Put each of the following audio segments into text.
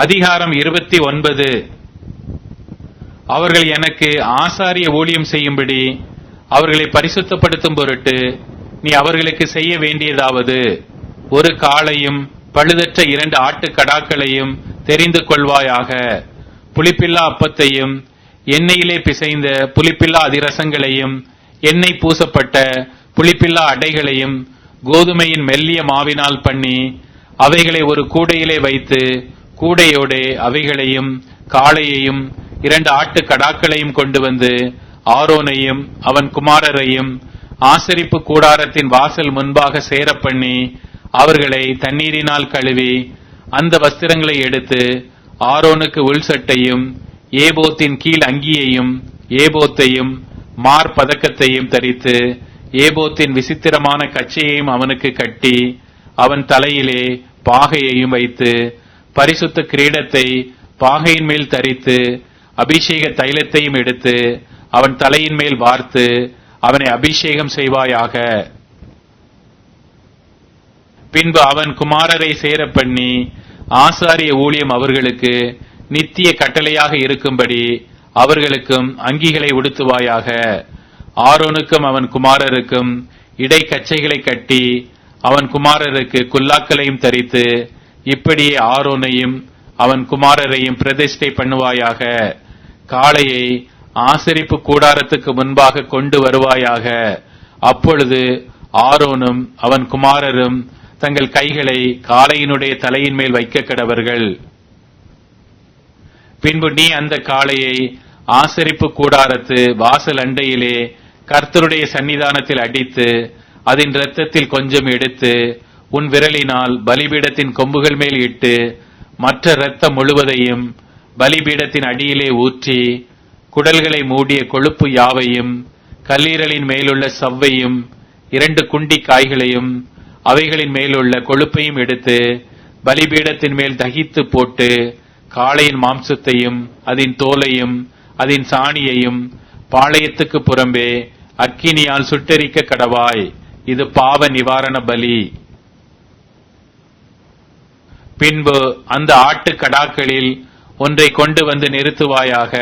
அதிகாரம் இருபத்தி ஒன்பது. அவர்கள் எனக்கு ஆசாரிய ஊழியம் செய்யும்படி அவர்களை பரிசுத்தப்படுத்தும் பொருட்டு நீ அவர்களுக்கு செய்ய வேண்டியதாவது ஒரு காளையும் பழுதற்ற இரண்டு ஆட்டு கடாக்களையும் தெரிந்து கொள்வாயாக. புளிப்பில்லா அப்பத்தையும் எண்ணெயிலே பிசைந்த புளிப்பில்லா அதிரசங்களையும் எண்ணெய் பூசப்பட்ட புளிப்பில்லா அடைகளையும் கோதுமையின் மெல்லிய மாவினால் பண்ணி அவைகளை ஒரு கூடையிலே வைத்து கூடையோடே அவைகளையும் காளையையும் இரண்டு ஆட்டு கடாக்களையும் கொண்டு வந்து ஆரோனையும் அவன் குமாரரையும் ஆசரிப்பு கூடாரத்தின் வாசல் முன்பாக சேர பண்ணி அவர்களை தண்ணீரினால் கழுவி அந்த வஸ்திரங்களை எடுத்து ஆரோனுக்கு உள் சட்டையும் ஏபோத்தின் கீழ் அங்கியையும் ஏபோத்தையும் மார் பதக்கத்தையும் தரித்து ஏபோத்தின் விசித்திரமான கச்சையையும் அவனுக்கு கட்டி அவன் தலையிலே பாகையையும் வைத்து பரிசுத்த கிரீடத்தை பாகையின் மேல் தரித்து அபிஷேக தைலத்தையும் எடுத்து அவன் தலையின் மேல் வார்த்து அவனை அபிஷேகம் செய்வாயாக. பின்பு அவன் குமாரரை சேர பண்ணி ஆசாரிய ஊழியம் அவர்களுக்கு நித்திய கட்டளையாக இருக்கும்படி அவர்களுக்கும் அங்கிகளை உடுத்துவாயாக. ஆரோனுக்கும் அவன் குமாரருக்கும் இடை கச்சைகளை கட்டி அவன் குமாரருக்கு குல்லாக்களையும் தரித்து இப்படியே ஆரோனையும் அவன் குமாரரையும் பிரதிஷ்டை பண்ணுவாயாக காளையை ஆசரிப்பு கூடாரத்துக்கு முன்பாக கொண்டு வருவாயாக. அப்பொழுது ஆரோனும் அவன் குமாரரும் தங்கள் கைகளை காளையினுடைய தலையின் மேல் வைக்க கடவர்கள். பின்பு நீ அந்த காளையை ஆசரிப்பு கூடாரத்து வாசல் அண்டையிலே கர்த்தருடைய சன்னிதானத்தில் அடித்து அதன் இரத்தத்தில் கொஞ்சம் எடுத்து உன் விரலினால் பலிபீடத்தின் கொம்புகள் மேல் இட்டு மற்ற இரத்தம் முழுவதையும் பலிபீடத்தின் அடியிலே ஊற்றி குடல்களை மூடிய கொழுப்பு யாவையும் கல்லீரலின் மேலுள்ள சவ்வையும் இரண்டு குண்டி காய்களையும் அவைகளின் மேலுள்ள கொழுப்பையும் எடுத்து பலிபீடத்தின் மேல் தகித்து போட்டு காளையின் மாம்சத்தையும் அதன் தோலையும் அதன் சாணியையும் பாளையத்துக்கு புறம்பே அக்கினியால் சுட்டெரிக்க கடவாய். இது பாவ நிவாரண பலி. பின்பு அந்த ஆட்டு கடாக்களில் ஒன்றை கொண்டு வந்து நிறுத்துவாயாக.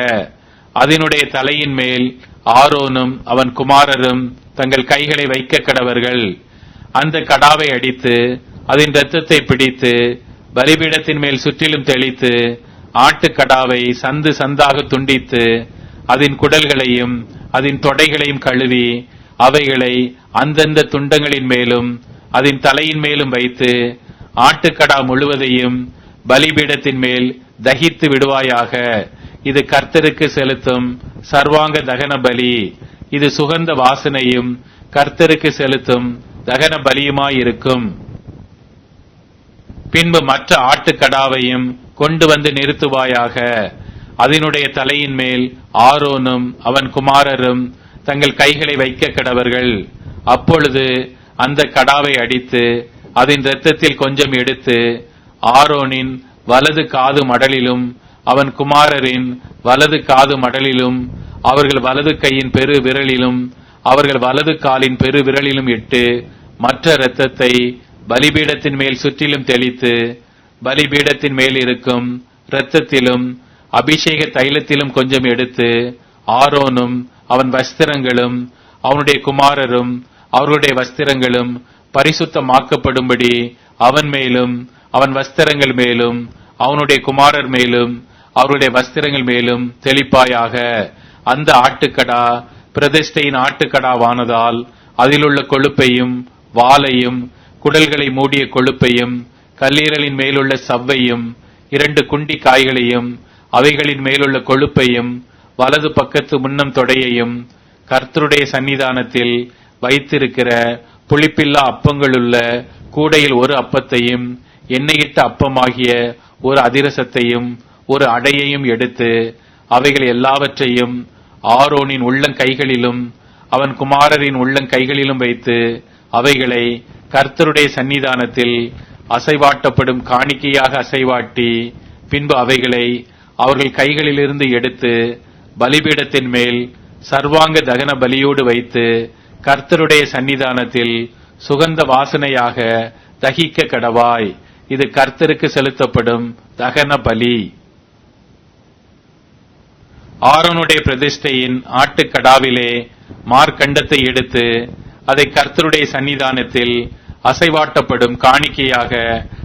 அதனுடைய தலையின் மேல் ஆரோனும் அவன் குமாரரும் தங்கள் கைகளை வைக்க கடவர்கள். அந்த கடாவை அடித்து அதன் ரத்தத்தை பிடித்து பலிபீடத்தின் மேல் சுற்றிலும் தெளித்து ஆட்டுக்கடாவை சந்து சந்தாக துண்டித்து அதன் குடல்களையும் அதன் தொடைகளையும் கழுவி அவைகளை அந்தந்த துண்டங்களின் மேலும் அதன் தலையின் மேலும் வைத்து ஆட்டுக்கடா முழுவதையும் பலிபீடத்தின் மேல் தகித்து விடுவாயாக. இது கர்த்தருக்கு செலுத்தும் சர்வாங்க தகன பலி. இது சுகந்த வாசனையும் கர்த்தருக்கு செலுத்தும் தகன பலியுமாயிருக்கும். பின்பு மற்ற ஆட்டுக்கடாவையும் கொண்டு வந்து நிறுத்துவாயாக. அதனுடைய தலையின் மேல் ஆரோனும் அவன் குமாரரும் தங்கள் கைகளை வைக்க கடவர்கள். அப்பொழுது அந்த கடாவை அடித்து அதன் இரத்தத்தில் கொஞ்சம் எடுத்து ஆரோனின் வலது காது மடலிலும் அவன் குமாரரின் வலது காது மடலிலும் அவர்கள் வலது கையின் பெரு விரலிலும் அவர்கள் வலது காலின் பெரு விரலிலும் இட்டு மற்ற இரத்தத்தை பலிபீடத்தின் மேல் சுற்றிலும் தெளித்து பலிபீடத்தின் மேல் இருக்கும் இரத்தத்திலும் அபிஷேக தைலத்திலும் கொஞ்சம் எடுத்து ஆரோனும் அவன் வஸ்திரங்களும் அவனுடைய குமாரரும் அவர்களுடைய வஸ்திரங்களும் பரிசுத்தமாக்கப்படும்படி அவன் மேலும் அவன் வஸ்திரங்கள் மேலும் அவனுடைய குமாரர் மேலும் அவருடைய வஸ்திரங்கள் மேலும் தெளிப்பாயாக. அந்த ஆட்டுக்கடா பிரதிஷ்டையின் ஆட்டுக்கடாவானதால் அதிலுள்ள கொழுப்பையும் வாலையும் குடல்களை மூடிய கொழுப்பையும் கல்லீரலின் மேலுள்ள சவ்வையும் இரண்டு குண்டி காய்களையும் அவைகளின் மேலுள்ள கொழுப்பையும் வலது பக்கத்து முன்னம் தொடையையும் கர்த்தருடைய சன்னிதானத்தில் வைத்திருக்கிற புளிப்பில்லா அப்பங்களுள்ள கூடையில் ஒரு அப்பத்தையும் எண்ணெயிட்ட அப்பமாகிய ஒரு அதிரசத்தையும் ஒரு அடையையும் எடுத்து அவைகள் எல்லாவற்றையும் ஆரோனின் உள்ளங்கைகளிலும் அவன் குமாரரின் உள்ளங்கைகளிலும் வைத்து அவைகளை கர்த்தருடைய சன்னிதானத்தில் அசைவாட்டப்படும் காணிக்கையாக அசைவாட்டி பின்பு அவைகளை அவர்கள் கைகளிலிருந்து எடுத்து பலிபீடத்தின் மேல் சர்வாங்க தகன பலியோடு வைத்து கர்த்தருடைய சன்னிதானத்தில் சுகந்த வாசனையாக தகிக்க கடவாய். இது கர்த்தருக்கு செலுத்தப்படும் தகன பலி. ஆரோனுடைய பிரதிஷ்டையின் ஆட்டுக்கடாவிலே மார்க்கண்டத்தை எடுத்து அதை கர்த்தருடைய சன்னிதானத்தில் அசைவாட்டப்படும் காணிக்கையாக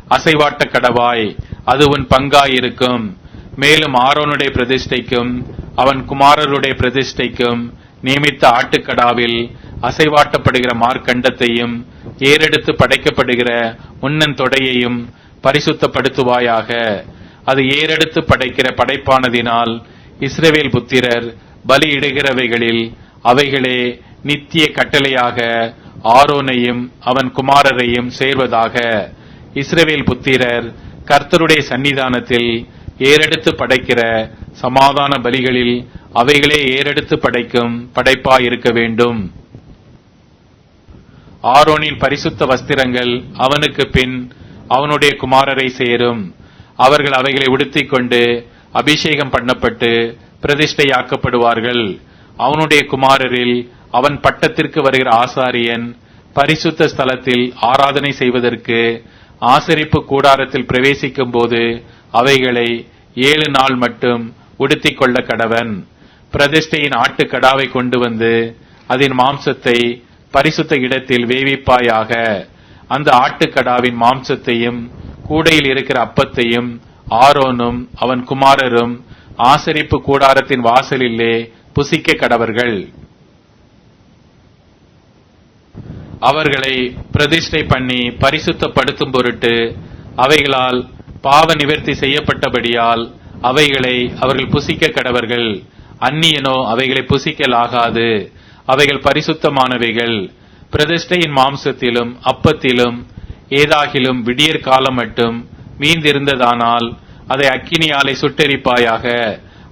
அசைவாட்ட கடவாய். அது உன் பங்காயிருக்கும். மேலும் ஆரோனுடைய பிரதிஷ்டைக்கும் அவன் குமாரருடைய பிரதிஷ்டைக்கும் நியமித்த ஆட்டுக்கடாவில் அசைவாட்டப்படுகிற மார்க்கண்டத்தையும் ஏறெடுத்து படைக்கப்படுகிற முன்னன் தொடையையும் பரிசுத்தப்படுத்துவாயாக. அது ஏறெடுத்து படைக்கிற படைப்பானதினால் இஸ்ரவேல் புத்திரர் பலியிடுகிறவைகளில் அவைகளே நித்திய கட்டளையாக ஆரோனையும் அவன் குமாரரையும் சேர்வதாக. இஸ்ரவேல் புத்திரர் கர்த்தருடைய சன்னிதானத்தில் ஏறெடுத்து படைக்கிற சமாதான பலிகளில் அவைகளே ஏறெடுத்து படைக்கும் படைப்பாயிருக்க வேண்டும். ஆரோனின் பரிசுத்த வஸ்திரங்கள் அவனுக்கு பின் அவனுடைய குமாரரை சேரும். அவர்கள் அவைகளை உடுத்திக் கொண்டு அபிஷேகம் பண்ணப்பட்டு பிரதிஷ்டையாக்கப்படுவார்கள். அவனுடைய குமாரரில் அவன் பட்டத்திற்கு வருகிற ஆசாரியன் பரிசுத்த ஸ்தலத்தில் ஆராதனை செய்வதற்கு ஆசரிப்பு கூடாரத்தில் பிரவேசிக்கும் போது அவைகளை ஏழு நாள் மட்டும் உடுத்திக் கொள்ள கடவன். பிரதிஷ்டையின் ஆட்டுக்கடாவை கொண்டு வந்து அதன் மாம்சத்தை பரிசுத்த இடத்தில் வேவிப்பாயாக. அந்த ஆட்டுக்கடாவின் மாம்சத்தையும் கூடையில் இருக்கிற அப்பத்தையும் ஆரோனும் அவன் குமாரரும் ஆசரிப்பு கூடாரத்தின் வாசலிலே புசிக்க கடவர்கள். அவர்களை பிரதிஷ்டை பண்ணி பரிசுத்தப்படுத்தும் பொருட்டு அவைகளால் பாவ நிவர்த்தி செய்யப்பட்டபடியால் அவைகளை அவர்கள் புசிக்க கடவர்கள். அந்நியனோ அவைகளை புசிக்கலாகாது. அவைகள் பரிசுத்தமானவைகள். பிரதிஷ்டையின் மாம்சத்திலும் அப்பத்திலும் ஏதாகிலும் விடியற் காலம் மட்டும் மீந்திருந்ததானால் அதை அக்கினியாலை சுட்டெரிப்பாயாக.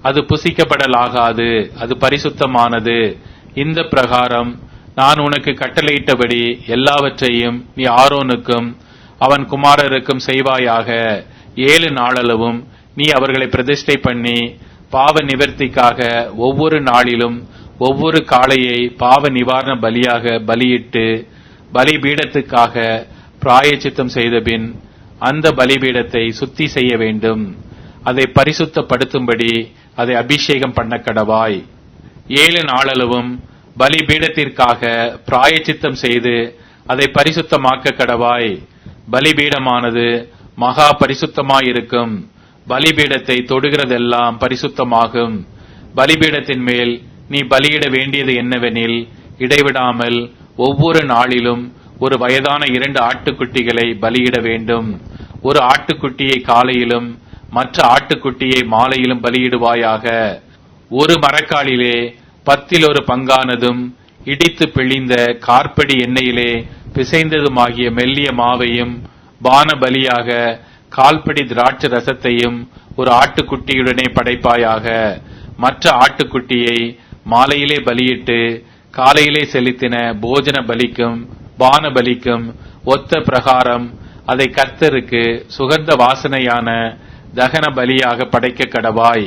அது புசிக்கப்படலாகாது அது பரிசுத்தமானது. இந்த பிரகாரம் நான் உனக்கு கட்டளையிட்டபடி எல்லாவற்றையும் நீ ஆரோனுக்கும் அவன் குமாரருக்கும் செய்வாயாக. ஏழு நாளளவும் நீ அவர்களை பிரதிஷ்டை பண்ணி பாவ நிவர்த்திக்காக ஒவ்வொரு நாளிலும் ஒவ்வொரு காளையை பாவ நிவாரண பலியாக பலியிட்டு பலிபீடத்துக்காக பிராயச்சித்தம் செய்தபின் அந்த பலிபீடத்தை சுத்தி செய்ய வேண்டும். அதை பரிசுத்தப்படுத்தும்படி அதை அபிஷேகம் பண்ண கடவாய். ஏழு நாளளவும் பலிபீடத்திற்காக பிராயச்சித்தம் செய்து அதை பரிசுத்தமாக்க கடவாய். பலிபீடமானது மகா பரிசுத்தமாயிருக்கும். பலிபீடத்தை தொடுகிறதெல்லாம் பரிசுத்தமாகும். பலிபீடத்தின் மேல் நீ பலியிட வேண்டியது என்னவெனில் இடைவிடாமல் ஒவ்வொரு நாளிலும் ஒரு வயதான இரண்டு ஆட்டுக்குட்டிகளை பலியிட வேண்டும். ஒரு ஆட்டுக்குட்டியை காலையிலும் மற்ற ஆட்டுக்குட்டியை மாலையிலும் பலியிடுவாயாக. ஒரு மரக்காலிலே பத்தில் ஒரு பங்கானதும் இடித்து பிழிந்த கார்படி எண்ணெயிலே பிசைந்ததுமாகிய மெல்லிய மாவையும் பான பலியாக கால்படி திராட்சை ரசத்தையும் ஒரு ஆட்டுக்குட்டியுடனே படைப்பாயாக. மற்ற ஆட்டுக்குட்டியை மாலையிலே பலியிட்டு காலையிலே செலுத்தின போஜன பலிக்கும் பான பலிக்கும் ஒத்த பிரகாரம் அதை கர்த்தருக்கு சுகந்த வாசனையான தகன பலியாக படைக்க கடவாய்.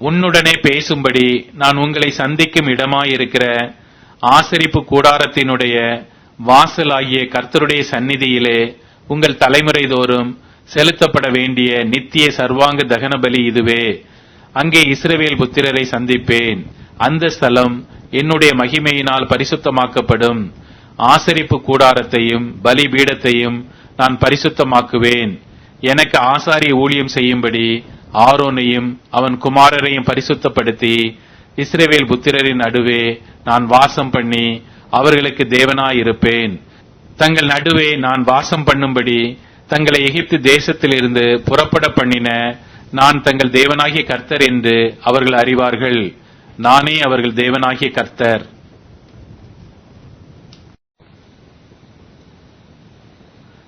உன்னுடனே பேசும்படி நான் உங்களை சந்திக்கும் இடமாயிருக்கிற ஆசரிப்பு கூடாரத்தினுடைய வாசலாகிய கர்த்தருடைய சந்நிதியிலே உங்கள் தலைமுறை தோறும் செலுத்தப்பட வேண்டிய நித்திய சர்வாங்க தகன பலி இதுவே. அங்கே இஸ்ரவேல் புத்திரரை சந்திப்பேன். அந்த ஸ்தலம் என்னுடைய மகிமையினால் பரிசுத்தமாக்கப்படும். ஆசரிப்பு கூடாரத்தையும் பலிபீடத்தையும் நான் பரிசுத்தமாக்குவேன். எனக்கு ஆசாரி ஊழியம் செய்யும்படி ஆரோனையும் அவன் குமாரரையும் பரிசுத்தப்படுத்தி இஸ்ரவேல் புத்திரரின் நடுவே நான் வாசம் பண்ணி அவர்களுக்கு தேவனாயிருப்பேன். தங்கள் நடுவே நான் வாசம் பண்ணும்படி தங்களை எகிப்து தேசத்திலிருந்து புறப்பட பண்ணின நான் தங்கள் தேவனாகிய கர்த்தர் என்று அவர்கள் அறிவார்கள். நானே அவர்கள் தேவனாகிய கர்த்தர்.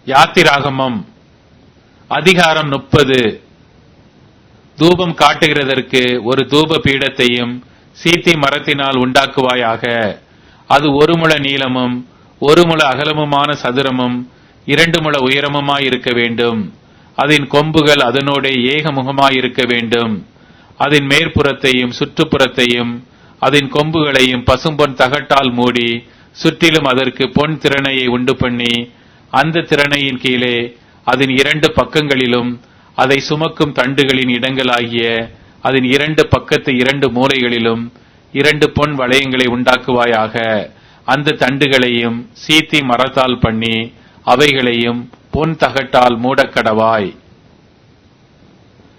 யாத்திராகமம். அதிகாரம் முப்பது. தூபம் காட்டுகிறதற்கு ஒரு தூப பீடத்தையும் சீத்தி மரத்தினால் உண்டாக்குவாயாக. அது ஒரு முழ நீளமும் ஒரு முழ அகலமுமான சதுரமும் இரண்டு முழ உயரமுமாயிருக்க வேண்டும். அதன் கொம்புகள் அதனோட ஏகமுகமாயிருக்க வேண்டும். அதன் மேற்புறத்தையும் சுற்றுப்புறத்தையும் அதன் கொம்புகளையும் பசும்பொன் தகட்டால் மூடி சுற்றிலும் அதற்கு பொன் திறனையை உண்டு பண்ணி அந்த திறனையின் கீழே அதன் இரண்டு பக்கங்களிலும் அதை சுமக்கும் தண்டுகளின் இடங்களாகிய அதன் இரண்டு பக்கத்து இரண்டு மூலைகளிலும் இரண்டு பொன் வளையங்களை உண்டாக்குவாயாக. அந்த தண்டுகளையும் சீத்தி மரத்தால் பண்ணி அவைகளையும் பொன் தகட்டால் மூடக்கடவாய்.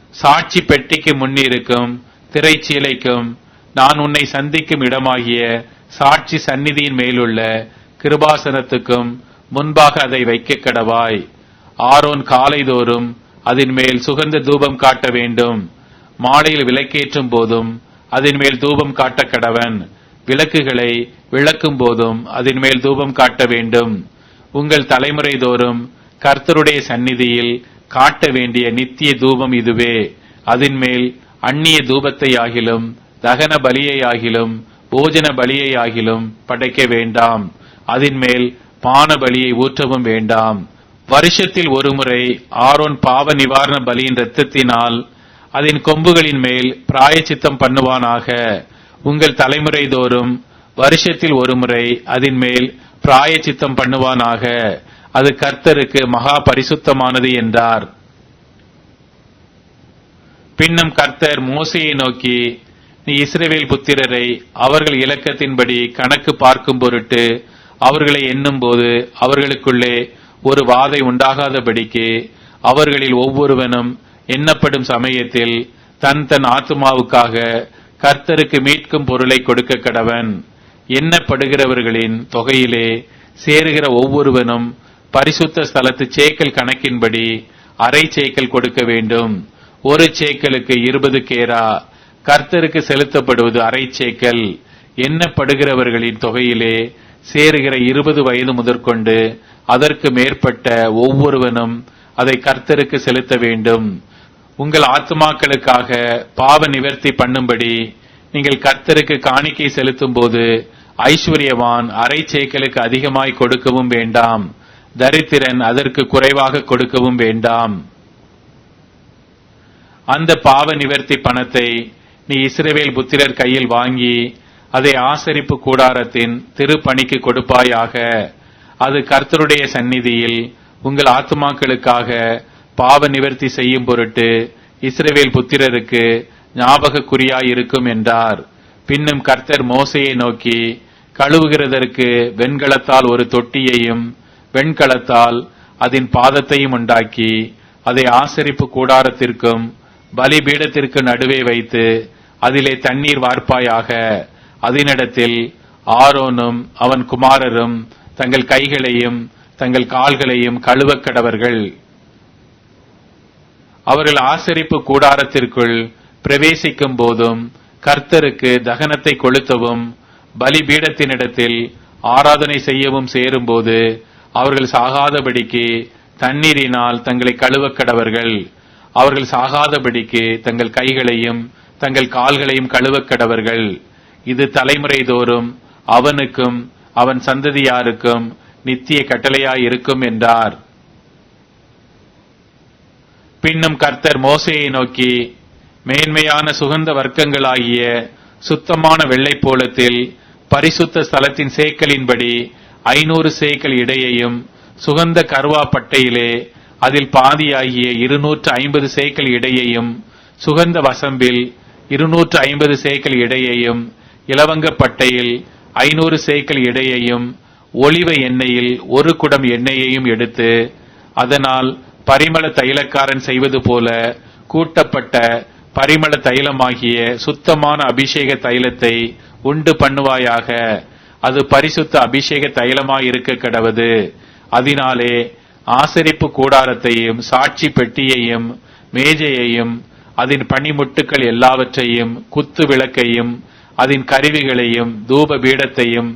சாட்சி பெட்டிக்கு முன்னிருக்கும் திரைச்சீலைக்கும் நான் உன்னை சந்திக்கும் இடமாகிய சாட்சி சந்நிதியின் மேலுள்ள கிருபாசனத்துக்கும் முன்பாக அதை வைக்க கடவாய். ஆரோன் காலைதோறும் அதன் மேல் சுகந்த தூபம் காட்ட வேண்டும். மாலையில் விளக்கேற்றும் போதும் அதன் மேல் தூபம் காட்ட கடவன். விளக்குகளை விளக்கும் போதும் அதன் மேல் தூபம் காட்ட வேண்டும். உங்கள் தலைமுறை தோறும் கர்த்தருடைய சந்நிதியில் காட்ட வேண்டிய நித்திய தூபம் இதுவே. அதன் மேல் அந்நிய தூபத்தை ஆகிலும் தகன பலியை ஆகிலும் போஜன பலியை ஆகிலும் படைக்க வேண்டாம். அதன் மேல் பான பலியை ஊற்றவும் வேண்டாம். வருஷத்தில் ஒருமுறை ஆரோன் பாவ நிவாரண பலியின் இரத்தத்தினால் அதன் கொம்புகளின் மேல் பிராயச்சித்தம் பண்ணுவானாக. உங்கள் தலைமுறை தோறும் வருஷத்தில் ஒருமுறை அதன் மேல் பிராயச்சித்தம் பண்ணுவானாக. அது கர்த்தருக்கு மகா பரிசுத்தமானது என்றார். பின்னும் கர்த்தர் மோசையை நோக்கி நீ இஸ்ரேவேல் புத்திரரை அவர்கள் இலக்கத்தின்படி கணக்கு பார்க்கும் பொருட்டு அவர்களை எண்ணும்போது அவர்களுக்குள்ளே ஒரு வாதை உண்டாகாதபடிக்கு அவர்களில் ஒவ்வொருவனும் எண்ணப்படும் சமயத்தில் தன் தன் ஆத்துமாவுக்காக கர்த்தருக்கு மீட்கும் பொருளை கொடுக்க கடவன். எண்ணப்படுகிறவர்களின் தொகையிலே சேருகிற ஒவ்வொருவனும் பரிசுத்த ஸ்தலத்து சேக்கல் கணக்கின்படி அரை சேக்கல் கொடுக்க வேண்டும். ஒரு சேக்கலுக்கு இருபது கேரா. கர்த்தருக்கு செலுத்தப்படுவது அரை சேக்கல். எண்ணப்படுகிறவர்களின் தொகையிலே சேருகிற இருபது வயது முதற்கொண்டு அதற்கு மேற்பட்ட ஒவ்வொருவனும் அதை கர்த்தருக்கு செலுத்த வேண்டும். உங்கள் ஆத்துமாக்களுக்காக பாவ நிவர்த்தி பண்ணும்படி நீங்கள் கர்த்தருக்கு காணிக்கை செலுத்தும் போது ஐஸ்வர்யவான் அரை சேக்கலுக்கு அதிகமாய் கொடுக்கவும் வேண்டாம். தரித்திரன் அதற்கு குறைவாக கொடுக்கவும் வேண்டாம். அந்த பாவ நிவர்த்தி பணத்தை நீ இஸ்ரவேல் புத்திரர் கையில் வாங்கி அதை ஆசரிப்பு கூடாரத்தின் திருப்பணிக்கு கொடுப்பாயாக. அது கர்த்தருடைய சந்நிதியில் உங்கள் ஆத்மாக்களுக்காக பாவ நிவர்த்தி செய்யும் பொருட்டு இஸ்ரவேல் புத்திரருக்கு ஞாபகக்குறியாயிருக்கும் என்றார். பின்னும் கர்த்தர் மோசையை நோக்கி கழுவுகிறதற்கு வெண்கலத்தால் ஒரு தொட்டியையும் வெண்கலத்தால் அதன் பாதத்தையும் உண்டாக்கி அதை ஆசரிப்பு கூடாரத்திற்கும் பலிபீடத்திற்கு நடுவே வைத்து அதிலே தண்ணீர் வார்ப்பாயாக அதனிடத்தில் ஆரோனும் அவன் குமாரரும் தங்கள் கைகளையும் தங்கள் கால்களையும் கழுவ கடவர்கள். அவர்கள் ஆசரிப்பு கூடாரத்திற்குள் பிரவேசிக்கும் போதும் கர்த்தருக்கு தகனத்தை கொளுத்தவும் பலிபீடத்தினிடத்தில் ஆராதனை செய்யவும் சேரும்போது அவர்கள் சாகாதபடிக்கு தண்ணீரினால் தங்களை கழுவக் கடவர்கள் அவர்கள் சாகாதபடிக்கு தங்கள் கைகளையும் தங்கள் கால்களையும் கழுவக் கடவர்கள் இது தலைமுறை தோறும் அவனுக்கும் அவன் சந்ததியாருக்கும் நித்திய கட்டளையாயிருக்கும் என்றார். பின்னும் கர்த்தர் மோசையை நோக்கி மேன்மையான சுகந்த வர்க்கங்களாகிய சுத்தமான வெள்ளைப்போளத்தில் பரிசுத்த ஸ்தலத்தின் சேக்கலின்படி ஐநூறு சேக்கல் இடையையும் சுகந்த கருவா பட்டையிலே அதில் பாதியாகிய இருநூற்று ஐம்பது சேக்கல் இடையையும் சுகந்த வசம்பில் இருநூற்று ஐம்பது சேக்கல் இடையையும் இலவங்க பட்டையில் ஐநூறு சேக்கல் இடையையும் ஒளிவ எண்ணெயில் ஒரு குடம் எண்ணெயையும் எடுத்து அதனால் பரிமள தைலக்காரன் செய்வது போல கூட்டப்பட்ட பரிமள தைலமாகிய சுத்தமான அபிஷேக தைலத்தை உண்டு பண்ணுவாயாக. அது பரிசுத்த அபிஷேக தைலமாயிருக்க கடவுது. அதனாலே ஆசரிப்பு கூடாரத்தையும் சாட்சி பெட்டியையும் மேஜையையும் அதன் பனிமுட்டுக்கள் எல்லாவற்றையும் குத்து விளக்கையும் அதன் கருவிகளையும் தூப பீடத்தையும்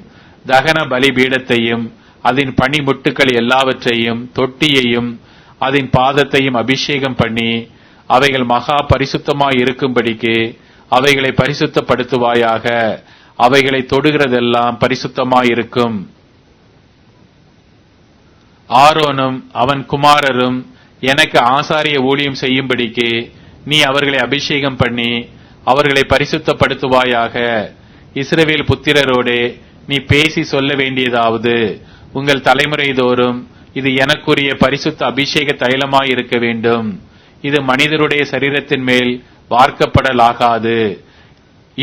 தகன பலி பீடத்தையும் அதன் பனிமுட்டுக்கள் எல்லாவற்றையும் தொட்டியையும் அதன் பாதத்தையும் அபிஷேகம் பண்ணி அவைகள் மகா பரிசுத்தமாய் இருக்கும்படிக்கு அவைகளை பரிசுத்தப்படுத்துவாயாக. அவைகளை தொடுகிறதெல்லாம் பரிசுத்தமாயிருக்கும். ஆரோனும் அவன் குமாரரும் எனக்கு ஆசாரிய ஊழியம் செய்யும்படிக்கு நீ அவர்களை அபிஷேகம் பண்ணி அவர்களை பரிசுத்தப்படுத்துவாயாக. இஸ்ரவேல் புத்திரரோடே நீ பேசி சொல்ல வேண்டியதாவது உங்கள் தலைமுறை தோறும் இது எனக்குரிய பரிசுத்த அபிஷேக தைலமாயிருக்க வேண்டும். இது மனிதருடைய சரீரத்தின் மேல் வார்க்கப்படலாகாது.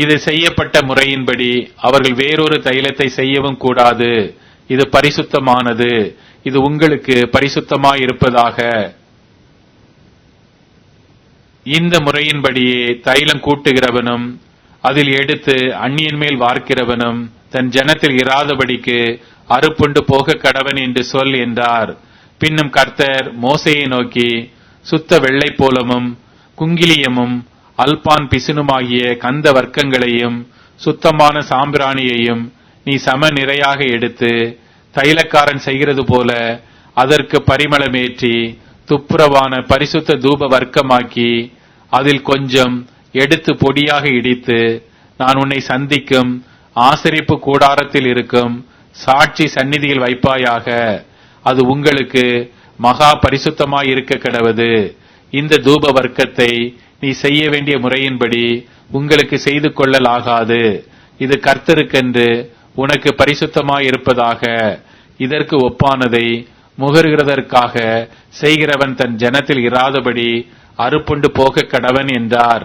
இது செய்யப்பட்ட முறையின்படி அவர்கள் வேறொரு தைலத்தை செய்யவும் கூடாது. இது பரிசுத்தமானது. இது உங்களுக்கு பரிசுத்தமாயிருப்பதாக. இந்த முறையின்படியே தைலம் கூட்டுகிறவனும் அதில் எடுத்து அந்நியன் மேல் வார்க்கிறவனும் தன் ஜனத்தில் இராதபடிக்கு அறுப்புண்டு போக கடவன் என்று சொல் என்றார். பின்னும் கர்த்தர் மோசையை நோக்கி சுத்த வெள்ளை போலமும் குங்கிலியமும் அல்பான் பிசினுமாகிய கந்த வர்க்கங்களையும் சுத்தமான சாம்பிராணியையும் நீ சம நிறையாக எடுத்து தைலக்காரன் செய்கிறது போல அதற்கு பரிமளமேற்றி துப்புரவான பரிசுத்த தூப வர்க்கமாக்கி அதில் கொஞ்சம் எடுத்து பொடியாக இடித்து நான் உன்னை சந்திக்கும் ஆசரிப்பு கூடாரத்தில் இருக்கும் சாட்சி சந்நிதியில் வைப்பாயாக. அது உங்களுக்கு மகா பரிசுத்தமாயிருக்க கிடவது. இந்த தூப வர்க்கத்தை நீ செய்ய வேண்டிய முறையின்படி உங்களுக்கு செய்து கொள்ளலாகாது. இது கர்த்தருக்கென்று உனக்கு பரிசுத்தமாய் இருப்பதாக இதற்கு ஒப்பானதை முகருகிறதற்காக செய்கிறவன் தன் ஜனத்தில் இராதபடி அறுப்புண்டு போக கடவன் என்றார்.